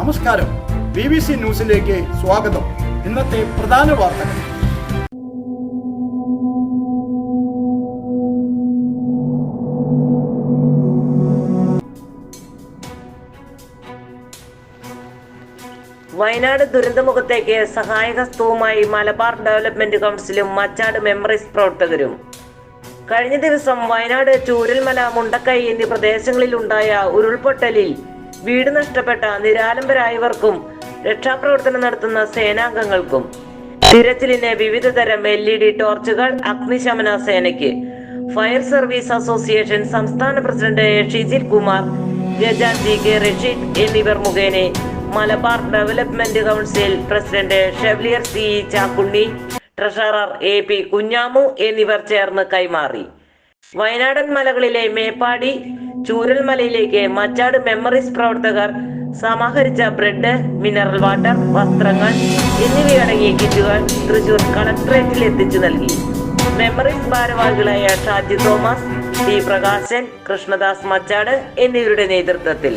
നമസ്കാരം. B B C ന്യൂസിലേക്ക് സ്വാഗതം. ഇന്നത്തെ പ്രധാന വാർത്തകൾ. വയനാട് ദുരന്തമുഖത്തേക്ക് സഹായഹസ്തവുമായി മലബാർ ഡെവലപ്മെന്റ് കൗൺസിലും മച്ചാട് മെമ്മറീസ് പ്രവർത്തകരും. കഴിഞ്ഞ ദിവസം വയനാട് ചൂരൽമല മുണ്ടക്കൈ എന്നീ പ്രദേശങ്ങളിലുണ്ടായ ഉരുൾപൊട്ടലിൽ വീട് നഷ്ടപ്പെട്ട നിരാലംബരായവർക്കും രക്ഷാപ്രവർത്തനം നടത്തുന്ന സേനാംഗങ്ങൾക്കും തിരച്ചിലിന് വിവിധ തരം എൽ ഇ ഡി ടോർച്ചുകൾ അഗ്നിശമന സേനയ്ക്ക്. ഫയർ സർവീസ് അസോസിയേഷൻ സംസ്ഥാന president Shijil Kumar ഗജാൻ G K Rasheed എന്നിവർ മുഖേന Malabar Development Council president Chevalier C Chakkunni treasurer A P Kunhamu എന്നിവർ ചേർന്ന് കൈമാറി. വയനാടൻ മലകളിലെ മേപ്പാടി ചൂരൽമലയിലേക്ക് മച്ചാട് മെമ്മറീസ് പ്രവർത്തകർ സമാഹരിച്ച ബ്രെഡ് മിനറൽ വാട്ടർ വസ്ത്രങ്ങൾ എന്നിവയടങ്ങിയ കിറ്റുകൾ തൃശൂർ കളക്ടറേറ്റിൽ എത്തിച്ചു നൽകി മെമ്മറീസ് ഭാരവാഹികളായ ഷാജി തോമസ് ടി പ്രകാശൻ കൃഷ്ണദാസ് മച്ചാട് എന്നിവരുടെ നേതൃത്വത്തിൽ.